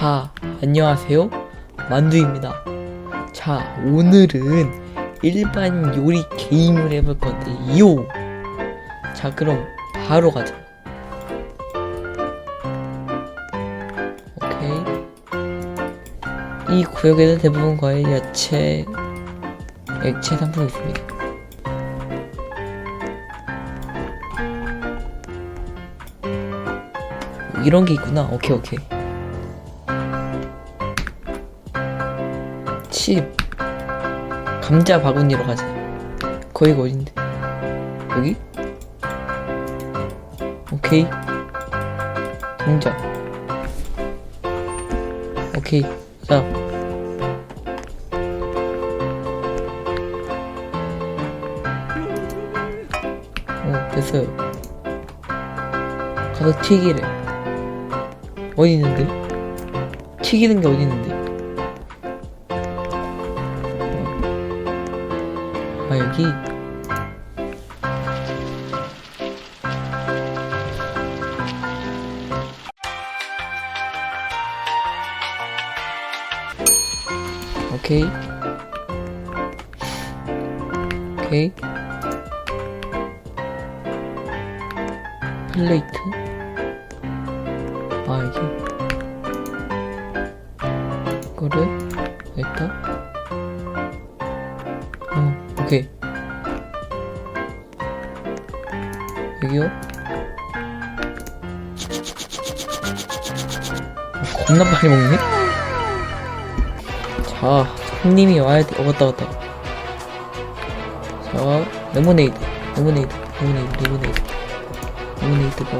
자, 안녕하세요. 만두입니다. 자, 오늘은 일반 요리 게임을 해볼 건데요. 자, 그럼 바로 가자. 오케이. 이 구역에는 대부분 과일, 야채, 액체 상품이 있습니다. 이런 게 있구나. 오케이, 오케이. 칩. 감자 바구니로 가자. 거기가 어딘데? 여기? 오케이. 동작. 오케이. 자. 어, 됐어요. 가서 튀기래. 어디 있는데? 튀기는 게 어디 있는데? 아 여기. 오케이. 오케이. 플레이트. 아 여기 이거를 여기 여기요? 어, 겁나 빨리 먹네? 자 손님이 와야 돼. 어, 왔다 왔다. 자 레모네이드. 레모네이드 레모네이드 레모네이드. 레모네이드가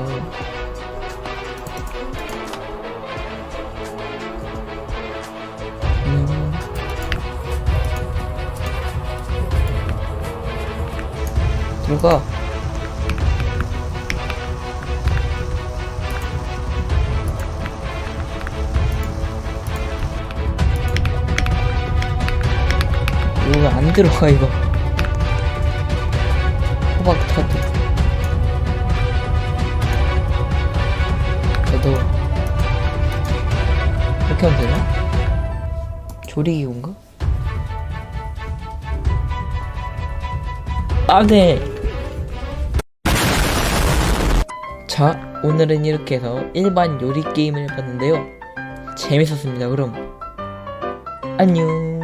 음. 들어가 이거 왜안 들어가 이거. 호박 터트 저도 이렇게 하면 되나? 조리기구인가? 안돼 자 오늘은 이렇게 해서 일반 요리 게임을 해봤는데요. 재밌었습니다 그럼. 안녕